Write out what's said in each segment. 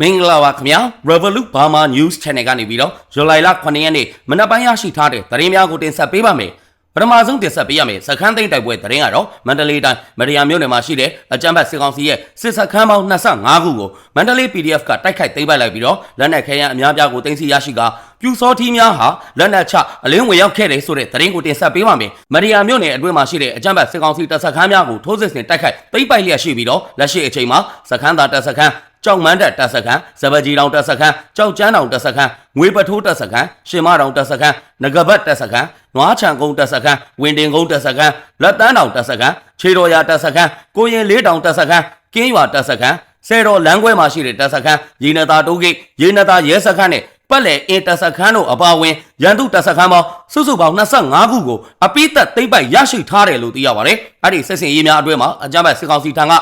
မင်္ဂလာပါခင်ဗျာ Revolut Burma News Channel ကနေပြီးတော့ဇူလိုင်လ9ရက်နေ့မနက်ပိုင်းရရှိထားတဲ့သတင်းများကိုတင်ဆက်ပေးပါမယ်ပထမဆုံးတင်ဆက်ပေးရမယ်စခန်းသိမ်းတိုက်ပွဲသတင်းကတော့မန္တလေးတိုင်းမရယာမြို့နယ်မှာရှိတဲ့အကြမ်းဖက်စစ်ကောင်စီရဲ့စစ်စခန်းပေါင်း25ခုကိုမန္တလေး PDF ကတိုက်ခိုက်သိမ်းပိုက်လိုက်ပြီးတော့လက်နက်ခဲယမ်းအများပြားကိုတင်စီရရှိကပြူစောထီးများဟာလက်နက်ချအလင်းဝင်ရောက်ခဲ့တယ်ဆိုတဲ့သတင်းကိုတင်ဆက်ပေးပါမယ်မရယာမြို့နယ်အတွင်းမှာရှိတဲ့အကြမ်းဖက်စစ်ကောင်စီတပ်စခန်းများကိုထိုးစစ်ဆင်တိုက်ခိုက်သိမ်းပိုက်လျက်ရှိပြီးတော့လက်ရှိအချိန်မှာစခန်းသားတပ်စခန်း ကြောက်မန်းတက်တပ်စခန်းစပကြီးတောင်တပ်စခန်းကြောက်ကျန်းတောင်တပ်စခန်းငွေပထိုးတပ်စခန်းရှင်မတောင်တပ်စခန်းငကဘတ်တပ်စခန်းနွားချံကုန်းတပ်စခန်းဝင်းတင်ကုန်းတပ်စခန်းလက်တန်းတောင်တပ်စခန်းခြေတော်ရတပ်စခန်းကိုရင်လေးတောင်တပ်စခန်းကင်းရွာတပ်စခန်းဆယ်တော်လမ်းခွဲမှာရှိတဲ့တပ်စခန်းရေနတာတိုးဂိတ်ရေနတာရဲစခန်းနဲ့ပတ်လည်အင်တပ်စခန်းတို့အပါအဝင်ရန်သူတပ်စခန်းပေါင်းစုစုပေါင်း25ခုကိုအပိသက်သိမ့်ပိုက်ရရှိထားတယ်လို့သိရပါတယ်။အဲ့ဒီစစ်စင်ရေးများအတွင်းမှာအကြမ်းဖက်စစ်ကောင်စီထံက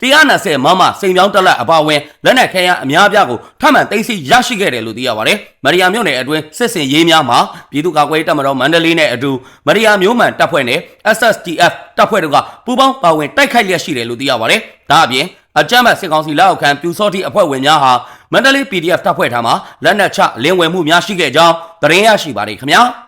120မမစိန်ပြောင်းတက်လက်အပါအဝင်လက်နက်ခဲယမ်းအများအပြားကိုထပ်မံသိမ်းဆည်းရရှိခဲ့တယ်လို့သိရပါတယ်။မရီယာမြို့နယ်အတွင်းစစ်စင်ရေးများမှာပြည်သူ့ကာကွယ်ရေးတပ်မတော်မန္တလေးနဲ့အတူမရီယာမြို့မှန်တပ်ဖွဲ့နဲ့ SSTF တပ်ဖွဲ့တို့ကပူးပေါင်းပါဝင်တိုက်ခိုက်လျက်ရှိတယ်လို့သိရပါတယ်။ဒါအပြင်အကြမ်းဖက်စစ်ကောင်စီလက်အောက်ခံပြူစောတိအဖွဲ့ဝင်များဟာမန္တလေး PDF တပ်ဖွဲ့ထံမှလက်နက်ချလင်းဝယ်မှုများရှိခဲ့ကြောင်းသတင်းရရှိပါတယ်ခင်ဗျာ။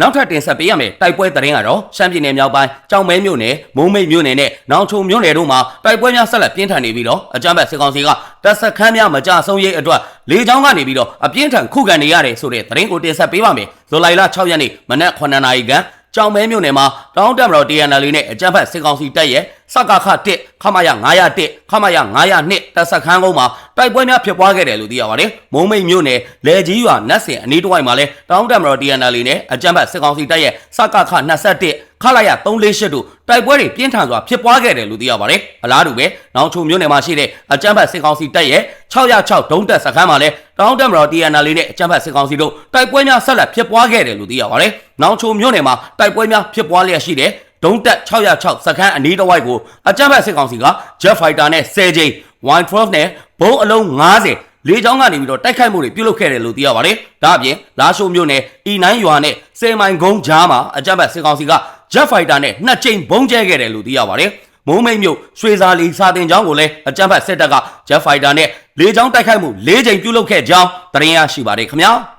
နောက်ထပ်တင်ဆက်ပေးရမယ်တိုက်ပွဲသတင်းကတော့ရှမ်းပြည်နယ်မြောက်ပိုင်းကြောင်မဲမြို့နယ်မုံမိတ်မြို့နယ်နဲ့နောင်ချုံမြို့နယ်တို့မှာတိုက်ပွဲများဆက်လက်ပြင်းထန်နေပြီးတော့အကြမ်းဖက်စစ်ကောင်စီကတပ်စခန်းများမကြဆုံးရေးအတွက်လေကြောင်းကနေပြီးတော့အပြင်းထန်ခုခံနေရတယ်ဆိုတဲ့သတင်းကိုတင်ဆက်ပေးပါမယ်ဇူလိုင်လ6ရက်နေ့မနက်9နာရီခန့် ကြောင်မဲမြို့နယ်မှာတောင်းတက်မတော် TNL နဲ့အကြမ်းဖက်စစ်ကောင်စီတပ်ရဲ့စကခ1ခမရ901ခမရ902တပ်စခန်းကုန်းမှာတိုက်ပွဲများဖြစ်ပွားခဲ့တယ်လို့သိရပါတယ်။မုံမိတ်မြို့နယ်လေကြီးရွာနတ်စင်အနီးတစ်ဝိုက်မှာလည်းတောင်းတက်မတော် TNL နဲ့အကြမ်းဖက်စစ်ကောင်စီတပ်ရဲ့စကခ21 ခလာရ348တို့တိုက်ပွဲတွေပြင်းထန်စွာဖြစ်ပွားခဲ့တယ်လို့သိရပါတယ်။အလားတူပဲနောင်ချုံမြို့နယ်မှာရှိတဲ့အကြမ်းဖက်စစ်ကောင်စီတပ်ရဲ့606ဒုံးတပ်စခန်းမှာလည်းတောင်းတက်မတော် TNL နဲ့အကြမ်းဖက်စစ်ကောင်စီတို့တိုက်ပွဲများဆက်လက်ဖြစ်ပွားခဲ့တယ်လို့သိရပါတယ်။နောင်ချုံမြို့နယ်မှာတိုက်ပွဲများဖြစ်ပွားလျက်ရှိတဲ့ဒုံးတက်606စခန်းအနီးတစ်ဝိုက်ကိုအကြမ်းဖက်စစ်ကောင်စီက Jet Fighter နဲ့10ကြိမ် Y12 နဲ့ဘုံအလုံး90လေးချောင်းကနေပြီးတော့တိုက်ခိုက်မှုတွေပြုလုပ်ခဲ့တယ်လို့သိရပါတယ်။ဒါအပြင်လာရှိုးမြို့နယ် E9 ရွာနဲ့စေမိုင်ကုန်းကြားမှာအကြမ်းဖက်စစ်ကောင်စီက Jet Fighter နဲ့နှစ်ကြိမ်ဘုံကျဲခဲ့တယ်လို့သိရပါတယ်။မုံမိတ်မြို့ရွှေစာလီစာတင်ကျောင်းကိုလည်းအကြမ်းဖက်စစ်တပ်က Jet Fighter နဲ့လေးချောင်းတိုက်ခိုက်မှု၄ကြိမ်ပြုလုပ်ခဲ့ကြောင်းသတင်းရရှိပါတယ်ခင်ဗျာ။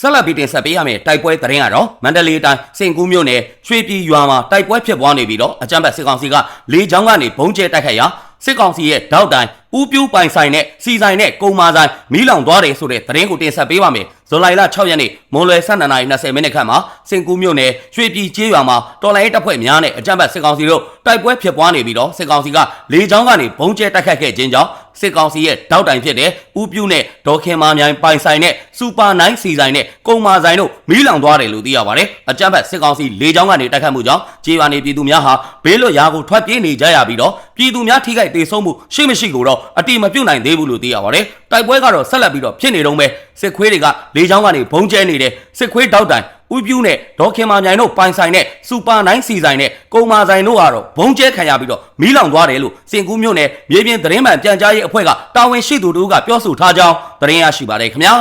ဆက်လက်ပြီးတင်ဆက်ပေးရမယ်တိုက်ပွဲသတင်းကတော့မန္တလေးတိုင်းစင်ကူးမြို့နယ်ရွှေပြည်ရွာမှာတိုက်ပွဲဖြစ်ပွားနေပြီးတော့အကြမ်းဖက်စစ်ကောင်စီကလေကြောင်းကနေဘုံကျဲတိုက်ခိုက်ရာစစ်ကောင်စီရဲ့တောက်တိုင်ဦးပြူးပိုင်ဆိုင်နဲ့စီဆိုင်နဲ့ကုံမာဆိုင်မီးလောင်သွားတယ်ဆိုတဲ့သတင်းကိုတင်ဆက်ပေးပါမယ် ဇွန်လ6ရက်နေ့မွန်လွယ်12:20မိနစ်ခန့်မှာစင်ကူးမြို့နယ်ရွှေပြည်ကျေးရွာမှာတော်လိုင်းတပ်ဖွဲ့များနဲ့အကြမ်းဖက်စစ်ကောင်စီတို့တိုက်ပွဲဖြစ်ပွားနေပြီးတော့စစ်ကောင်စီကလေကြောင်းကနေဘုံကျဲတိုက်ခိုက်ခဲ့ခြင်းကြောင့် စစ်ကောင်စီရဲ့တောက်တိုင်ဖြစ်တဲ့ဦးပြူးနဲ့ဒေါ်ခင်မာမြိုင်ပိုင်ဆိုင်နဲ့စူပါနိုင်စီဆိုင်နဲ့ကုံမာဆိုင်တို့မီးလောင်သွားတယ်လို့သိရပါတယ်အကြမ်းဖက်စစ်ကောင်စီလေကြောင်းကနေတိုက်ခတ်မှုကြောင့်ကျေးရွာနေပြည်သူများဟာဘေးလွတ်ရာကိုထွက်ပြေးနေကြရပြီးတော့ပြည်သူများထိခိုက်ဒေဆုံးမှုရှိမရှိကိုတော့အတိမပြုတ်နိုင်သေးဘူးလို့သိရပါတယ်တိုက်ပွဲကတော့ဆက်လက်ပြီးတော့ဖြစ်နေတော့မယ်စစ်ခွေးတွေကလေကြောင်းကနေဘုံကျဲနေတယ်စစ်ခွေးတောက်တိုင် ဥပြူးနဲ့ဒေါခင်မာမြိုင်တို့ပိုင်ဆိုင်နဲ့စူပါနိုင်စီဆိုင်နဲ့ကုံမာဆိုင်တို့ကတော့ဘုံကျဲခံရပြီးတော့မီးလောင်သွားတယ်လို့စင်ကူးမြို့နယ်မြေပြင်သတင်းမှန်ပြန်ကြားရေးအဖွဲ့ကတာဝန်ရှိသူတို့ကပြောဆိုထားကြောင်းသတင်းရရှိပါတယ်ခင်ဗျာ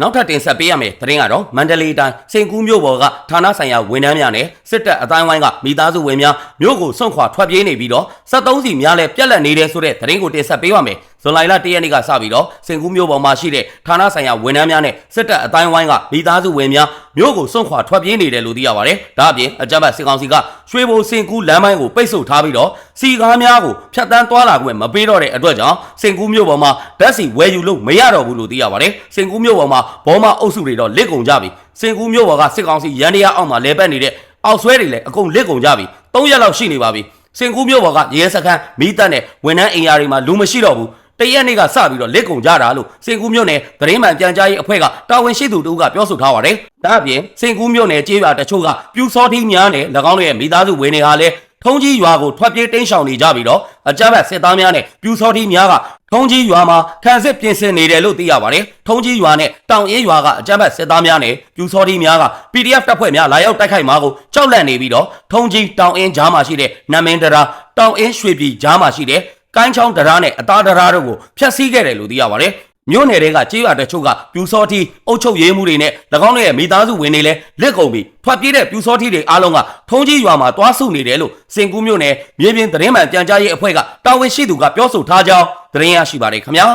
နောက်ထပ်တင်ဆက်ပေးရမယ်သတင်းကတော့မန္တလေးတိုင်းစင်ကူးမြို့ပေါ်ကဌာနဆိုင်ရာဝန်ထမ်းများနဲ့စစ်တပ်အတိုင်းဝိုင်းကမိသားစုဝင်များမြို့ကိုစွန့်ခွာထွက်ပြေးနေပြီးတော့73စီများလည်းပြက်လက်နေတဲ့ဆိုတဲ့သတင်းကိုတင်ဆက်ပေးပါမယ် ဇွန်လ1ရက်နေ့ကစပြီးတော့စင်ကူးမြို့ပေါ်မှာရှိတဲ့ဌာနဆိုင်ရာဝန်ထမ်းများနဲ့စစ်တပ်အတိုင်းဝိုင်းကမိသားစုဝင်များမြို့ကိုစွန့်ခွာထွက်ပြေးနေတယ်လို့သိရပါတယ်။ဒါအပြင်အကြမ်းဖက်စစ်ကောင်စီကရွှေဘိုစင်ကူးလမ်းပိုင်းကိုပိတ်ဆို့ထားပြီးတော့စီကားများကိုဖျက်ဆီးသွားလာခွင့်မပေးတော့တဲ့အတွက်ကြောင့်စင်ကူးမြို့ပေါ်မှာဓာတ်စီဝယ်ယူလို့မရတော့ဘူးလို့သိရပါတယ်။စင်ကူးမြို့ပေါ်မှာဘောမအုပ်စုတွေတော့လစ်ကုန်ကြပြီ။စင်ကူးမြို့ပေါ်ကစစ်ကောင်စီရန်တရားအောက်မှာလဲပတ်နေတဲ့အောက်ဆွဲတွေလည်းအကုန်လစ်ကုန်ကြပြီ။၃ရက်လောက်ရှိနေပါပြီ။စင်ကူးမြို့ပေါ်ကရဲစခန်းမိတပ်နဲ့ဝန်ထမ်းအင်အားတွေမှာလူမရှိတော့ဘူး တရက်နေ့ကစပြီးတော့လက်ကုံကြတာလို့စင်ကူးမြို့နယ်သတင်းမှန်ပြန်ကြားရေးအဖွဲ့ကတာဝန်ရှိသူတို့ကပြောဆိုထားပါတယ်။ဒါအပြင်စင်ကူးမြို့နယ်ကျေးရွာတချို့ကပြူစောထီးများနဲ့၎င်းတို့ရဲ့မိသားစုဝင်တွေဟာလည်းထုံးကြီးရွာကိုထွက်ပြေးတိမ်းရှောင်နေကြပြီးတော့အကြမ်းဖက်စစ်သားများနဲ့ပြူစောထီးများကထုံးကြီးရွာမှာခံစစ်ပြင်ဆင်နေတယ်လို့သိရပါတယ်။ထုံးကြီးရွာနဲ့တောင်အေးရွာကအကြမ်းဖက်စစ်သားများနဲ့ပြူစောထီးများက PDF တပ်ဖွဲ့များလာရောက်တိုက်ခိုက်မှာကိုကြောက်လန့်နေပြီးတော့ထုံးကြီးတောင်အင်းကြားမှာရှိတဲ့နမင်းတရာတောင်အင်းရွှေပြည်ကြားမှာရှိတဲ့ ကိုင်းချောင်းတရားနဲ့အသားတရားတို့ကိုဖျက်ဆီးခဲ့တယ်လို့သိရပါတယ်မြို့နယ်တွေကကြေးရွာတချို့ကပြူစောထီအုတ်ချုပ်ရေးမှုတွေနဲ့၎င်းတို့ရဲ့မိသားစုဝင်တွေလည်းလက်ကုန်ပြီးထွက်ပြေးတဲ့ပြူစောထီတွေအားလုံးကထုံးကြီးရွာမှာတွားဆုနေတယ်လို့စင်ကူးမြို့နယ်မြေပြင်သတင်းမှန်ပြန်ကြားရေးအဖွဲ့ကတာဝန်ရှိသူကပြောဆိုထားကြောင်းသတင်းရရှိပါတယ်ခင်ဗျာ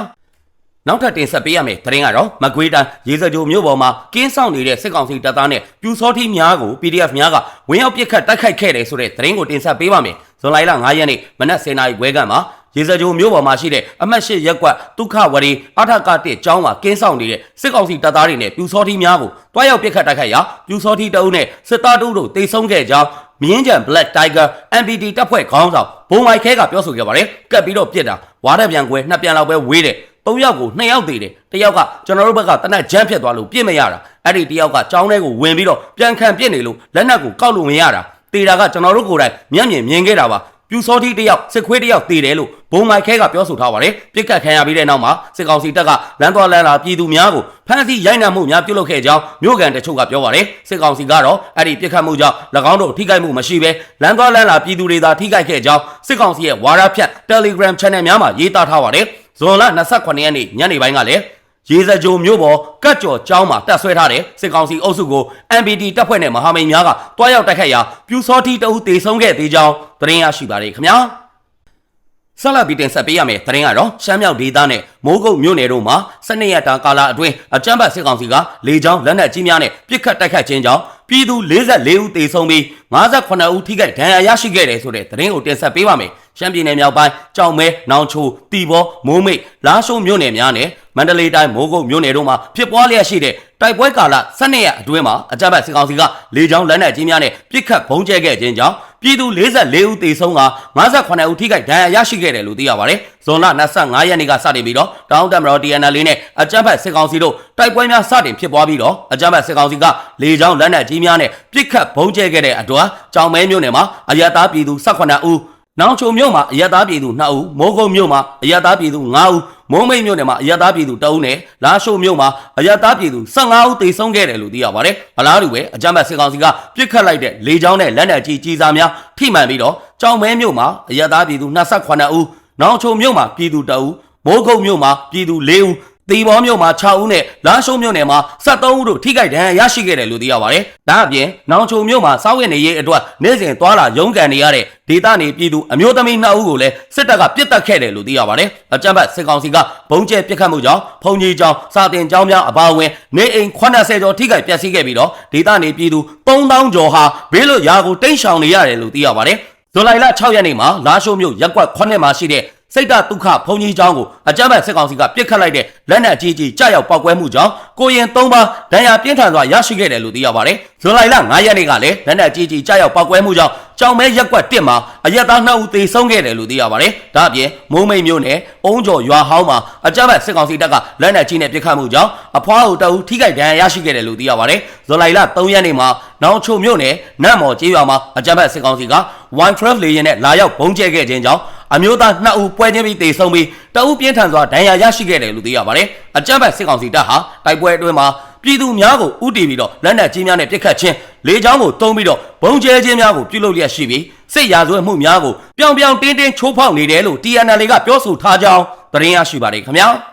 နောက်ထပ်တင်ဆက်ပေးရမယ့်သတင်းကတော့မကွေးတိုင်းရေစကြိုမြို့ပေါ်မှာကင်းဆောင်နေတဲ့စစ်ကောင်စီတပ်သားနဲ့ပြူစောထီများကို PDF များကဝင်ရောက်ပစ်ခတ်တိုက်ခိုက်ခဲ့တယ်ဆိုတဲ့သတင်းကိုတင်ဆက်ပေးပါမယ်။ဇွန်လ9ရက်နေ့မနက်10:00နာရီခွဲကမှ ရေစကြိုမြို့ပေါ်မှာရှိတဲ့အမတ်ရှိရက်ကွက်ဒုက္ခဝရီအထကတစ်ကျောင်းမှာကင်းဆောင်နေတဲ့စစ်ကောင်စီတပ်သားတွေနဲ့ပြူစောထီများကိုတွားရောက်ပစ်ခတ်တိုက်ခိုက်ရာပြူစောထီတအုပ်နဲ့စစ်သားတအုပ်တို့တိတ်ဆုံးခဲ့ကြောင်းမြင်းကြံ Black Tiger MPD တပ်ဖွဲ့ခေါင်းဆောင်ဘုံမိုက်ခဲကပြောဆိုခဲ့ပါတယ်။ကတ်ပြီးတော့ပြစ်တာဝါဒပြန်ကွဲနှစ်ပြန်လောက်ပဲဝေးတယ်။သုံးယောက်ကိုနှစ်ယောက်သေးတယ်တယောက်ကကျွန်တော်တို့ဘက်ကတနက်ဂျမ်းဖြတ်သွားလို့ပြစ်မရတာအဲ့ဒီတယောက်ကကြောင်းထဲကိုဝင်ပြီးတော့ပြန်ခံပြစ်နေလို့လက်နက်ကိုကောက်လို့မရတာတေတာကကျွန်တော်တို့ကိုယ်တိုင်မျက်မြင်မြင်ခဲ့တာပါ ပြူစောတိတယောက်စစ်ခွေးတယောက်တေတယ်လို့ဘုံမိုက်ခဲကပြောဆိုထားပါတယ်ပြစ်ကတ်ခံရပြီးတဲ့နောက်မှာစစ်ကောင်စီတပ်ကလမ်းသွားလမ်းလာပြည်သူများကိုဖမ်းဆီးရိုက်နှံမှုများပြုလုပ်ခဲ့ကြောင်းမြို့ကန်တချို့ကပြောပါတယ်စစ်ကောင်စီကတော့အဲ့ဒီပြစ်ခတ်မှုကြောင့်၎င်းတို့ထိခိုက်မှုမရှိဘဲလမ်းသွားလမ်းလာပြည်သူတွေသာထိခိုက်ခဲ့ကြောင်းစစ်ကောင်စီရဲ့ဝါဒဖြန့် Telegram Channel များမှာရေးသားထားပါတယ်ဇွန်လ28ရက်နေ့ညနေပိုင်းကလည်းရေစကြိုမြို့ပေါ်ကတ်ကြော်ကျောင်းမှာတက်ဆွဲထားတဲ့စစ်ကောင်စီအုပ်စုကို MPD တပ်ဖွဲ့နဲ့မဟာမိတ်များကတွားရောက်တိုက်ခတ်ရာပြူစောတိတအုပ်တေဆုံးခဲ့သေးကြောင်း သတင်းရရှိပါတယ်ခင်ဗျာဆက်လက်ပြီးတင်ဆက်ပေးရမယ့်သတင်းကတော့ရှမ်းမြောက်ဒေသနဲ့မိုးကုတ်မြို့နယ်တို့မှာ12ရက်တာကာလအတွင်းအကြမ်းဖက်စစ်ကောင်စီကလေကြောင်းလက်နက်ကြီးများနဲ့ပစ်ခတ်တိုက်ခတ်ခြင်းကြောင့်ပြည်သူ44ဦးသေဆုံးပြီး58ဦးထိခိုက်ဒဏ်ရာရရှိခဲ့တယ်ဆိုတဲ့သတင်းကိုတင်ဆက်ပေးပါမယ်။ ရှမ်းပြည်နယ်မြောက်ပိုင်းကြောင်မဲ၊နောင်ချို၊တီဘော၊မိုးမိတ်၊လားရှိုးမြို့နယ်များနဲ့မန္တလေးတိုင်းမိုးကုတ်မြို့နယ်တို့မှာဖြစ်ပွားလျက်ရှိတဲ့တိုက်ပွဲကာလ12ရက်အတွင်းမှာအကြမ်းဖက်စစ်ကောင်စီကလေကြောင်းလက်နက်ကြီးများနဲ့ပစ်ခတ်ဘုံကျဲခဲ့ခြင်းကြောင့်ပြည်သူ44ဦးသေဆုံးက58ဦးထိခိုက်ဒဏ်ရာရရှိခဲ့တယ်လို့သိရပါတယ်။ဇွန်လ25ရက်နေ့ကစတင်ပြီးတော့တောင်းတမတော် TNL နဲ့အကြမ်းဖက်စစ်ကောင်စီတို့တိုက်ပွဲများစတင်ဖြစ်ပွားပြီးတော့အကြမ်းဖက်စစ်ကောင်စီကလေကြောင်းလက်နက်ကြီးများနဲ့ပစ်ခတ်ဘုံကျဲခဲ့တဲ့အတွက်ကြောင်မဲမြို့နယ်မှာအရတားပြည်သူ18ဦး နောင်ချုံမြို့မှာအရသားပြည်သူ2ဦးမိုးကုတ်မြို့မှာအရသားပြည်သူ5ဦးမုံမိတ်မြို့နယ်မှာအရသားပြည်သူ2ဦးနဲ့လာရှိုးမြို့မှာအရသားပြည်သူ15ဦးသေဆုံးခဲ့တယ်လို့သိရပါတယ်။အလားတူပဲအကြမ်းဖက်စစ်ကောင်စီကပြစ်ခတ်လိုက်တဲ့လေကြောင်းနဲ့လက်နက်ကြီးကြီးစားများထိမှန်ပြီးတော့ကြောင်မဲမြို့မှာအရသားပြည်သူ28ဦးနောင်ချုံမြို့မှာပြည်သူ2ဦးမိုးကုတ်မြို့မှာပြည်သူ4ဦး တီဘောမြို့မှာ6ဦးနဲ့လာရှုံးမြို့နယ်မှာ73ဦးတို့ထိခိုက်ဒဏ်ရာရရှိခဲ့တယ်လို့သိရပါတယ်။ဒါအပြင်နောင်ချုံမြို့မှာစောက်ဝင်နေရေးအတွက်နေ့စဉ်သွားလာရုန်းကန်နေရတဲ့ဒေသနေပြည်သူအမျိုးသမီး2ဦးကိုလည်းစစ်တပ်ကပစ်တက်ခဲ့တယ်လို့သိရပါတယ်။အကြမ်းဖက်စစ်ကောင်စီကဘုံကျဲပစ်ခတ်မှုကြောင့်ဖုန်ကြီးကျောင်းစာတင်ကျောင်းများအပါအဝင်နေအိမ်80ကျော်ထိခိုက်ပျက်စီးခဲ့ပြီးတော့ဒေသနေပြည်သူ3000ကျော်ဟာဘေးလွတ်ရာကိုတိမ်းရှောင်နေရတယ်လို့သိရပါတယ်။ဇူလိုင်လ6ရက်နေ့မှာလာရှိုးမြို့ရက်ကွက်9မှာရှိတဲ့ စိတ်တဒုက္ခဘုံကြီးကျောင်းကိုအကြမ်းဖက်စစ်ကောင်စီကပြစ်ခတ်လိုက်တဲ့လက်နက်ကြီးကြီးကြောက်ရောက်ပောက်ကွဲမှုကြောင့်ကိုရင်၃ပါးဒဏ်ရာပြင်းထန်စွာရရှိခဲ့တယ်လို့သိရပါတယ်။ဇွန်လ9ရက်နေ့ကလည်းလက်နက်ကြီးကြီးကြောက်ရောက်ပောက်ကွဲမှုကြောင့်ကြောင်မဲရက်ကွက်1မှာအရက်သား2ဦးသေဆုံးခဲ့တယ်လို့သိရပါတယ်။ဒါ့အပြင်မိုးမိတ်မြို့နယ်အုံးကျော်ရွာဟောင်းမှာအကြမ်းဖက်စစ်ကောင်စီတပ်ကလက်နက်ကြီးနဲ့ပစ်ခတ်မှုကြောင့်အဖွားအုပ်တအူထိခိုက်ဒဏ်ရာရရှိခဲ့တယ်လို့သိရပါတယ်။ဇွန်လ3ရက်နေ့မှာနောင်ချိုမြို့နယ်နတ်မော်ကျေးရွာမှာအကြမ်းဖက်စစ်ကောင်စီက One12 လေယာဉ်နဲ့လာရောက်ဘုံကျဲခဲ့ခြင်းကြောင့် အမျိုးသား2ဦးပွဲချင်းပြီးတေဆုံးပြီးတအုပ်ပြင်းထန်စွာဒဏ်ရာရရှိခဲ့တယ်လို့သိရပါတယ်။အကြမ်းဖက်စစ်ကောင်စီတပ်ဟာတိုက်ပွဲအတွင်းမှာပြည်သူများကိုဥတီပြီးတော့လက်နက်ကြီးများနဲ့ပစ်ခတ်ခြင်းလေကြောင်းကိုတုံးပြီးတော့ဘုံကျဲခြင်းများကိုပြုလုပ်လျက်ရှိပြီးစစ်ရာဇဝတ်မှုများကိုပြောင်ပြောင်တင်းတင်းချိုးဖောက်နေတယ်လို့ TNL ကပြောဆိုထားကြောင်းသတင်းရရှိပါတယ်ခင်ဗျာ။